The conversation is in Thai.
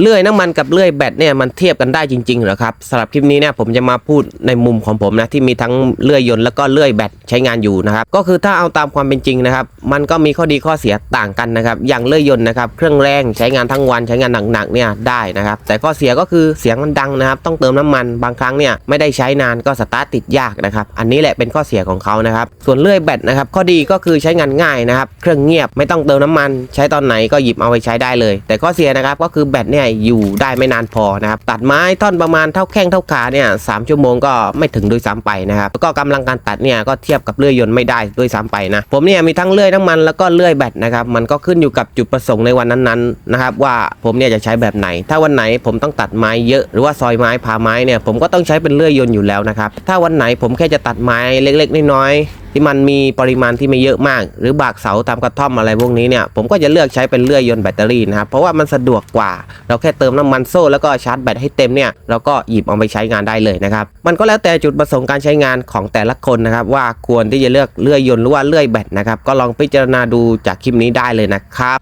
เลื่อยน้ำมันกับเลื่อยแบตเนี่ยมันเทียบกันได้จริงๆเหรอครับสำหรับคลิปนี้เนี่ยผมจะมาพูดในมุมของผมนะที่มีทั้งเลื่อยยนต์แล้วก็เลื่อยแบตใช้งานอยู่นะครับก็คือถ้าเอาตามความเป็นจริงนะครับ มันก็มีข้อดีข้อเสียต่างกันนะครับ อย่างเลื่อยยนต์นะครับเครื่องแรงใช้งานทั้งวันใช้งานหนักๆเนี่ยได้นะครับ แต่ข้อเสียก็คือเสียงมันดังนะครับ ต้องเติมน้ำมันบางครั้งเนี่ยไม่ได้ใช้นานก็สตาร์ทติดยากนะครับอันนี้แหละเป็นข้อเสียของเขานะครับส่วนเลื่อยแบตนะครับข้อดีก็คือใช้งานง่ายนะครับเครื่องเงียบไม่ต้องเติมน้ำมัน ใช้ตอนไหนก็หยิบเอาไปใช้ได้เลย แต่ข้อเสียนะครับก็คือแบตเนี่ยอยู่ได้ไม่นานพอนะครับตัดไม้ท่อนประมาณเท่าแข้งเท่าขาเนี่ยสามชั่วโมงก็ไม่ถึงด้วยซ้ำไปนะครับแล้วก็กำลังการตัดเนี่ยก็เทียบกับเลื่อยยนต์ไม่ได้ด้วยซ้ำไปนะผมเนี่ยมีทั้งเลื่อยน้ำมันแล้วก็เลื่อยแบตนะครับมันก็ขึ้นอยู่กับจุดประสงค์ในวันนั้นๆนะครับว่าผมเนี่ยจะใช้แบบไหน ถ้าวันไหนผมต้องตัดไม้เยอะหรือว่าซอยไม้ผ่าไม้เนี่ยผมก็ต้องใช้เป็นเลื่อยยนต์อยู่แล้วนะครับถ้าวันไหนผมแค่จะตัดไม้เล็กๆน้อยๆ ที่มันมีปริมาณที่ไม่เยอะมาก หรือบากเสาตามกระท่อมอะไรพวกนี้เนี่ยผมก็จะเลือกใช้เป็นเลื่อยยนต์แบตเตอรี่นะครับเพราะว่ามันสะดวกกว่า เราแค่เติมน้ำมันโซ่แล้วก็ชาร์จแบตให้เต็มเนี่ยเราก็หยิบเอาไปใช้งานได้เลยนะครับมันก็แล้วแต่จุดประสงค์การใช้งานของแต่ละคนนะครับว่าควรที่จะเลือกเลื่อยยนต์หรือว่าเลื่อยแบตนะครับก็ลองพิจารณาดูจากคลิปนี้ได้เลยนะครับ